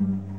음.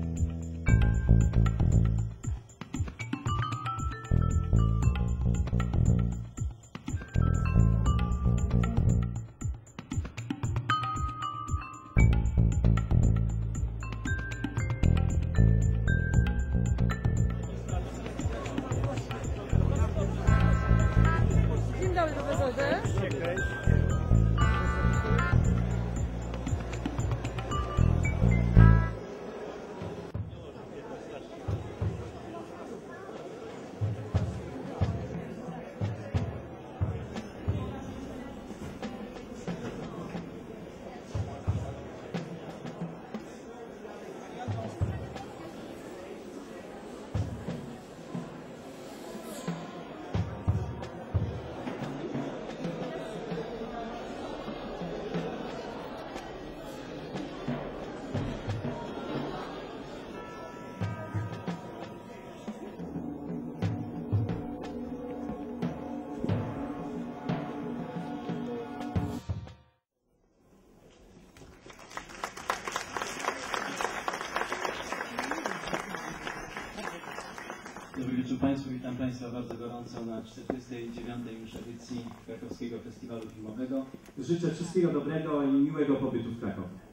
wieczór Państwu, witam Państwa bardzo gorąco na 49. już edycji Krakowskiego Festiwalu Filmowego. Życzę wszystkiego dobrego i miłego pobytu w Krakowie.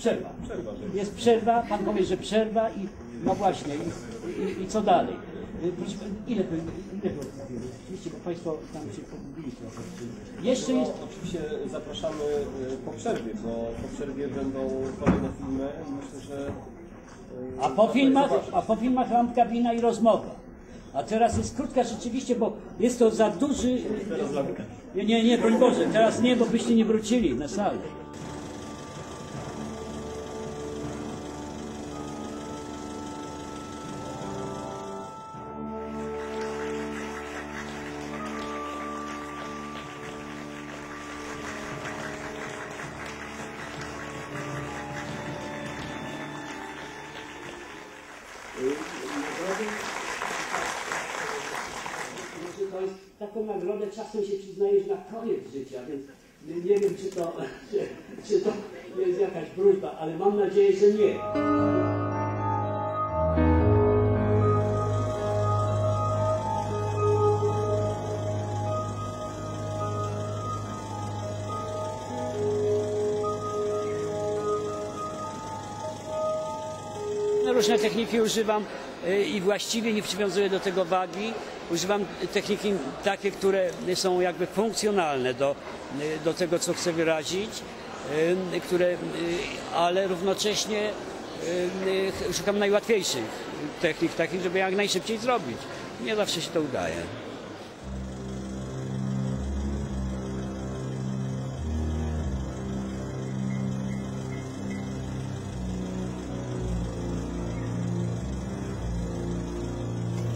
Przerwa. Jest przerwa, pan powie, że przerwa i no właśnie, i, i, i co dalej? Y, Proszę, ile, to- ile? Oczywiście, bo Państwo tam się pogubili trochę. Jeszcze jest, Oczywiście zapraszamy y, po przerwie, bo po przerwie będą kolejne filmy i myślę, że y, a po filmach, a po filmach lampka wina i rozmowa. A teraz jest krótka rzeczywiście, bo jest to za duży... Nie, nie, nie, broń Boże, teraz nie, bo byście nie wrócili na salę. Znaczy, to jest taką nagrodę czasem się przyznajesz na koniec życia, więc nie, nie wiem, czy to, czy, czy to jest jakaś prośba, ale mam nadzieję, że nie. No, Różne techniki używam y, i właściwie nie przywiązuję do tego wagi. Używam techniki takie, które są jakby funkcjonalne do, y, do tego, co chcę wyrazić, y, które, ale równocześnie szukam najłatwiejszych technik takich, żeby jak najszybciej zrobić. Nie zawsze się to udaje.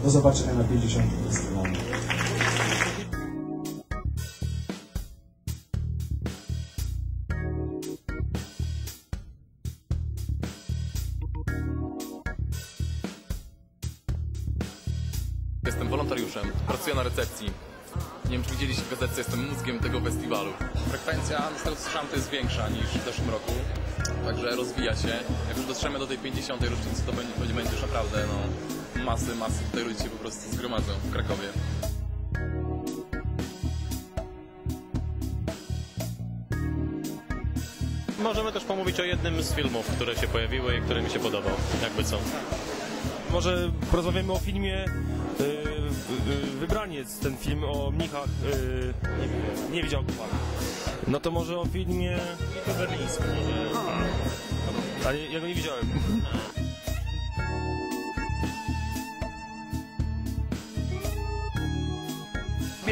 Do zobaczenia na 50. festiwalu. Jestem wolontariuszem, pracuję na recepcji. Nie wiem, czy widzieliście w gazecie, jestem mózgiem tego festiwalu. Frekwencja, z tego co słyszałem, to jest większa niż w zeszłym roku. Także rozwija się. Jak już dotrzemy do tej 50. rocznicy, to będzie, będzie już naprawdę no, masy, masy tutaj ludzi się po prostu zgromadzą w Krakowie. Możemy też pomówić o jednym z filmów, które się pojawiły i który mi się podobał, jakby co. Może porozmawiamy o filmie y, y, Wybraniec, ten film o mnichach. y, nie widział go pan. No to może o filmie. Berliński, może. Ale ja go nie widziałem.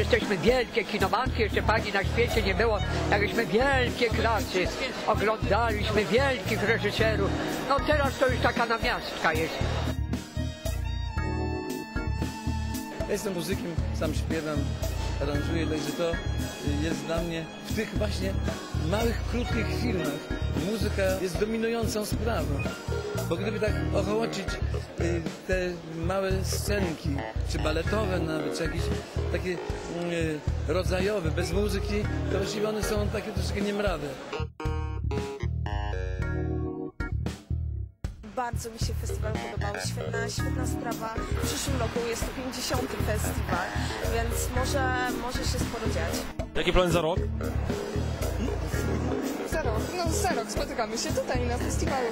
Jesteśmy wielkie kinomanki, jeszcze pani na świecie nie było. Jakbyśmy wielkie klasy oglądaliśmy, wielkich reżyserów. No teraz to już taka namiastka jest. Ja jestem muzykiem, sam śpiewam, aranżuję, także to jest dla mnie w tych właśnie małych, krótkich filmach muzyka jest dominującą sprawą. Bo gdyby tak ochołocić y, te małe scenki, czy baletowe nawet, czy jakieś takie y, rodzajowe, bez muzyki, to właściwie one są takie troszeczkę niemrawe. Bardzo mi się festiwal podobał, świetna, świetna sprawa. W przyszłym roku jest to 50. festiwal, więc może, może się sporo dziać. Jaki plan za rok? Za rok, spotykamy się tutaj na festiwalu.